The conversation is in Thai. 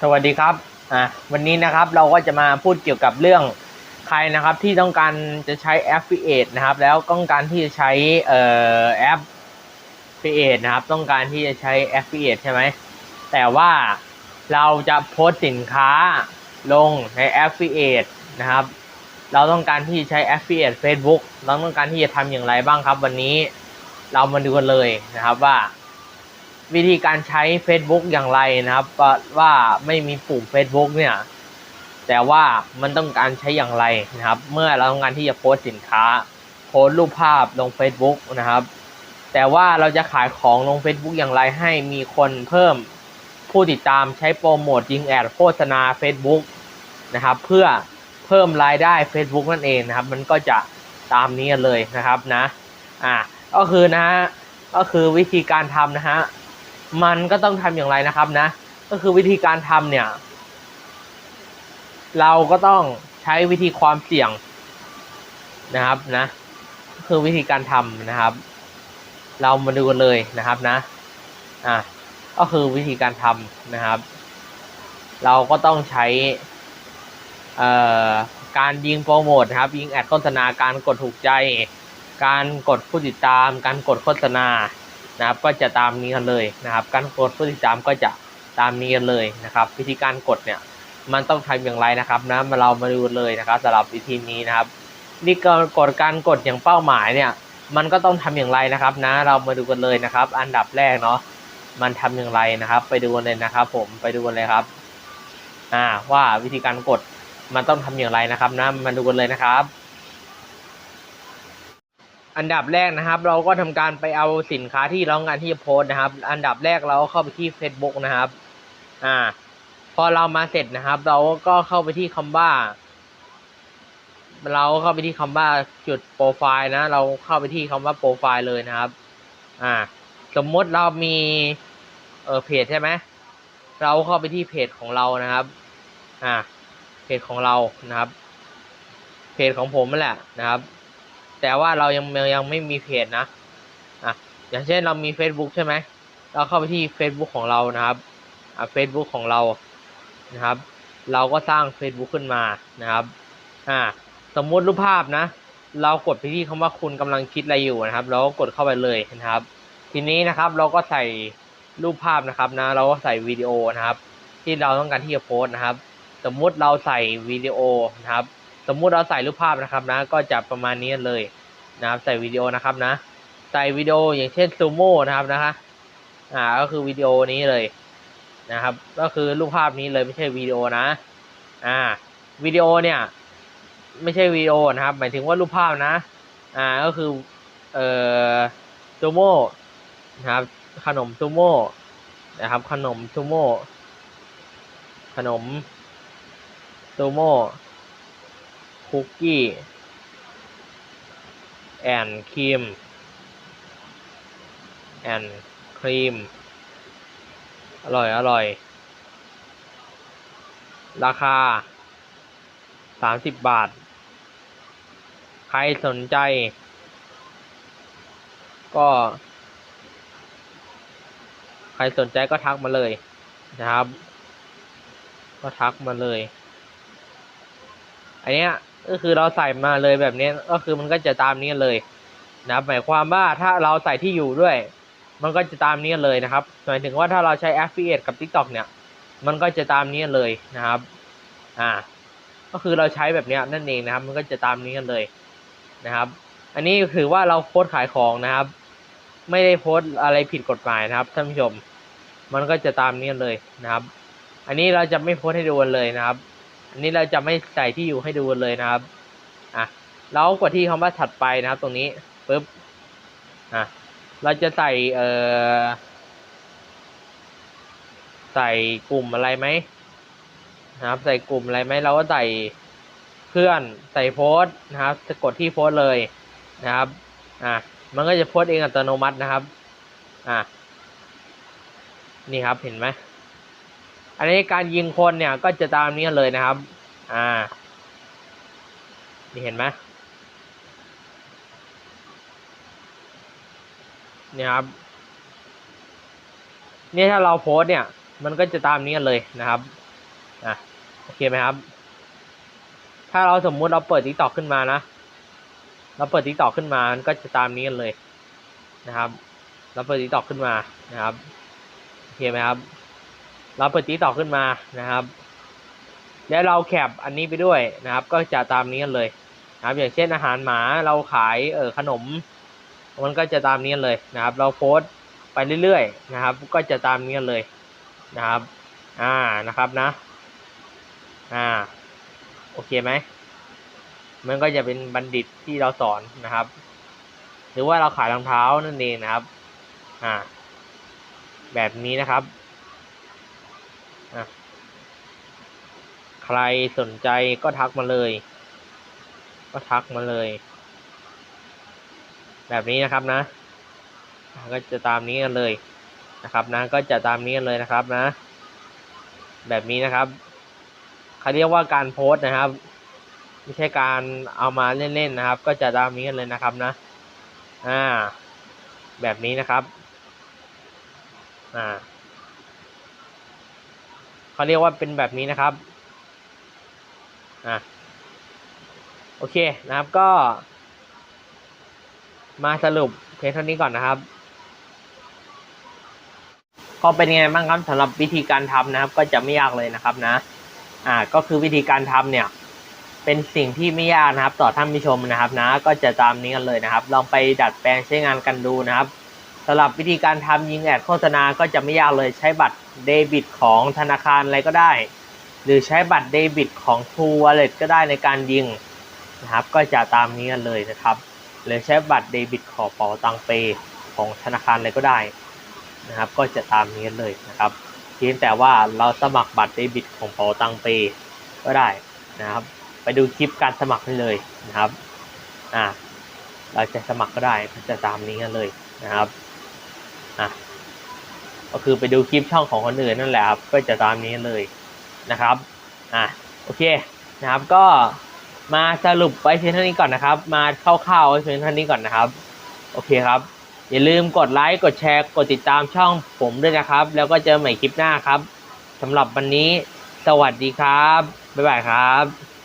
สวัสดีครับอะวันนี้นะครับเราก็จะมาพูดเกี่ยวกับเรื่องใครนะครับที่ต้องการจะใช้ Affiliate นะครับ แล้วต้องการที่จะใช้เอ่อแอป Affiliate นะครับ ต้องการที่จะใช้ Affiliate ใช่ไหมแต่ว่าเราจะโพสสินค้าลงใน Affiliate นะครับ เราต้องการที่จะใช้ Affiliate Facebook เราต้องการที่จะทำอย่างไรบ้างครับ วันนี้เรามาดูกันเลยนะครับว่า วิธีการใช้ Facebook อย่างไรนะครับ ว่าไม่มีปุ่ม Facebook เนี่ย แต่ว่ามันต้องการใช้อย่างไรนะครับ เมื่อเราต้องการที่จะโพสต์สินค้า โพสต์รูปภาพลง Facebook นะครับ แต่ว่าเราจะขายของลง Facebook อย่างไรให้มีคนเพิ่มผู้ติดตามใช้โปรโมทยิงแอดโฆษณา Facebook นะครับ เพื่อเพิ่มรายได้ Facebook นั่นเองนะครับ มันก็จะตามนี้เลยนะครับนะ อ่า ก็คือนะฮะ ก็คือวิธีการทำนะฮะ มันก็ต้องทำอย่างไรนะครับนะ ก็คือวิธีการทำเนี่ย เราก็ต้องใช้วิธีความเสี่ยงนะครับนะก็คือวิธีการทำนะครับ เรามาดูกันเลยนะครับนะอะก็คือวิธีการทำนะครับ เราก็ต้องใช้เอ่อการยิงโปรโมทนะครับ ยิงแอดโฆษณาการกดถูกใจ การกดผู้ติดตาม การกดโฆษณา นะครับก็จะตามนี้กันเลยนะครับ การกดผู้ติดตามก็จะตามนี้กันเลยนะครับ วิธีการกดเนี่ยมันต้องทำอย่างไรนะครับนะมาเรามาดูเลยนะครับสำหรับวิธีนี้นะครับนี่ก็กดการกดอย่างเป้าหมายเนี่ยมันก็ต้องทำอย่างไรนะครับนะเรามาดูกันเลยนะครับ อันดับแรกเนาะมันทำอย่างไรนะครับ ไปดูกันเลยนะครับ ผมไปดูกันเลยครับอ่าว่าวิธีการกดมันต้องทำอย่างไรนะครับนะมาดูกันเลยนะครับ อันดับแรกนะครับ เราก็ทำการไปเอาสินค้าที่เราต้องการที่จะโพสนะครับ อันดับแรกเราก็เข้าไปที่ Facebook นะครับ อ่า พอเรามาเสร็จนะครับ เราก็เข้าไปที่คำว่า เราเข้าไปที่คำว่าจุดโปรไฟล์นะ เราเข้าไปที่คำว่าโปรไฟล์เลยนะครับ อ่า สมมติเรามีเออเพจใช่ไหมเราเข้าไปที่เพจของเรานะครับ อ่า เพจของเรานะครับ เพจของผมนั่นแหละนะครับ แต่ว่าเรายังยังไม่มีเพจนะอะอย่างเช่นเรามี Facebook ใช่ไหมเราเข้าไปที่ Facebook ของเรานะครับอะ Facebook ของเรานะครับ เราก็สร้าง Facebook ขึ้นมานะครับอ่าสมมุติรูปภาพนะ เรากดไปที่คำว่าคุณกำลังคิดอะไรอยู่นะครับ เราก็กดเข้าไปเลยนะครับ ทีนี้นะครับเราก็ใส่รูปภาพนะครับนะ เราก็ใส่วิดีโอนะครับ ที่เราต้องการที่จะโพสต์นะครับ สมมุติเราใส่วิดีโอนะครับ สมมุติเราใส่รูปภาพนะครับนะ ก็จะประมาณนี้เลยนะครับใส่วิดีโอนะครับนะ ใส่วิดีโออย่างเช่นซูโม่นะครับนะคะอ่าก็คือวิดีโอนี้เลยนะครับ ก็คือรูปภาพนี้เลยไม่ใช่วิดีโอนะอ่าวิดีโอเนี่ยไม่ใช่วิดีโอนะครับ หมายถึงว่ารูปภาพนะ อ่าก็คือเอ่อซูโม่นะครับขนมซูโม่นะครับขนมซูโม่ขนมซูโม่ คุกกี้แอนครีมแอนครีมอร่อย อร่อย ราคาสามสิบบาท ใครสนใจ ก็ ใครสนใจก็ทักมาเลยนะครับ ก็ทักมาเลย อันเนี้ย ก็คือเราใส่มาเลยแบบนี้ก็คือมันก็จะตามนี้เลยนะครับหมายความว่าถ้าเราใส่ที่อยู่ด้วย มันก็จะตามนี้เลยนะครับหมายถึงว่าถ้าเราใช้ affiliate กับ TikTok เนี่ย มันก็จะตามนี้เลยนะครับอ่าก็คือเราใช้แบบนี้นั่นเองนะครับ มันก็จะตามนี้กันเลยนะครับ อันนี้ถือว่าเราโพสขายของนะครับ ไม่ได้โพสอะไรผิดกฎหมายนะครับท่านผู้ชม มันก็จะตามนี้เลยนะครับ อันนี้เราจะไม่โพสให้ดูกันเลยนะครับ นนี้เราจะไม่ใส่ที่อยู่ให้ดูเลยนะครับอะเรากดที่คำว่าถัดไปนะครับ ตรงนี้ปุ๊บอะเราจะใส่เอ่อใส่กลุ่มอะไรไหมนะครับ ใส่กลุ่มอะไรไหมเราก็ใส่เพื่อนใส่โพสนะครับจะกดที่โพสเลยนะครับอะมันก็จะโพสเองอัตโนมัตินะครับอะนี่ครับเห็นไหม อันนี้การยิงคนเนี่ยก็จะตามนี้เลยนะครับ อ่า นี่เห็นไหมนี่ครับ นี่ถ้าเราโพสเนี่ย มันก็จะตามนี้เลยนะครับอะโอเคไหมครับ ถ้าเราสมมุติเราเปิดทิกตอกขึ้นมานะ เราเปิดทิกตอกขึ้นมา มันก็จะตามนี้กันเลยนะครับ เราเปิดทิกตอกขึ้นมานะครับ โอเคไหมครับ เราเปิดทิกตอขึ้นมานะครับ แล้วเราแคปอันนี้ไปด้วยนะครับ ก็จะตามนี้กันเลยนะครับ อย่างเช่นอาหารหมาเราขายเออขนม มันก็จะตามนี้กันเลยนะครับ เราโพสต์ไปเรื่อยๆนะครับ ก็จะตามนี้กันเลยนะครับ อ่านะครับนะ อ่าโอเคไหมมันก็จะเป็นบัณฑิตที่เราสอนนะครับ หรือว่าเราขายรองเท้านั่นเองนะครับ อ่า แบบนี้นะครับ อะใครสนใจก็ทักมาเลย ก็ทักมาเลย แบบนี้นะครับนะอะก็จะตามนี้กันเลยนะครับนะ ก็จะตามนี้กันเลยนะครับนะ แบบนี้นะครับเขาเรียกว่าการโพสต์นะครับไม่ใช่การเอามาเล่นๆนะครับ ก็จะตามนี้กันเลยนะครับนะ อ่า แบบนี้นะครับ อ่า เขาเรียกว่าเป็นแบบนี้นะครับอ่าโอเคนะครับก็ มาสรุปเพียงเท่านี้ก่อนนะครับ ก็เป็นยังไงบ้างครับสำหรับวิธีการทำนะครับ ก็จะไม่ยากเลยนะครับนะ อ่าก็คือวิธีการทำเนี่ย เป็นสิ่งที่ไม่ยากนะครับ ต่อท่านผู้ชมนะครับนะ ก็จะตามนี้กันเลยนะครับ ลองไปดัดแปลงใช้งานกันดูนะครับ สำหรับวิธีการทำยิงแอดโฆษณาก็จะไม่ยากเลยใช้บัตรเดบิตของธนาคารอะไรก็ได้ หรือใช้บัตรเดบิตของ True Wallet ก็ได้ในการยิงนะครับ ก็จะตามนี้กันเลยนะครับ หรือใช้บัตรเดบิตของเป๋าตังเปของธนาคารอะไรก็ได้นะครับ ก็จะตามนี้กันเลยนะครับเพียงแต่ว่าเราสมัครบัตรเดบิตของเป๋าตังเปก็ได้นะครับ ไปดูคลิปการสมัครได้เลยนะครับอ่าเราจะสมัครก็ได้ก็จะตามนี้กันเลยนะครับะก็คือไปดูคลิปช่องของคนอื่นนั่นแหละครับ ก็จะตามนี้เลยนะครับอะโอเคนะครับก็มาสรุปไว้เพียงเท่านี้ก่อนนะครับ มาคร่าวๆไว้เพียงเท่านี้ก่อนนะครับ โอเคครับ อย่าลืมกดไลค์กดแชร์กดติดตามช่องผมด้วยนะครับ แล้วก็เจอใหม่คลิปหน้าครับสำหรับวันนี้ สวัสดีครับ บ๊ายบายครับ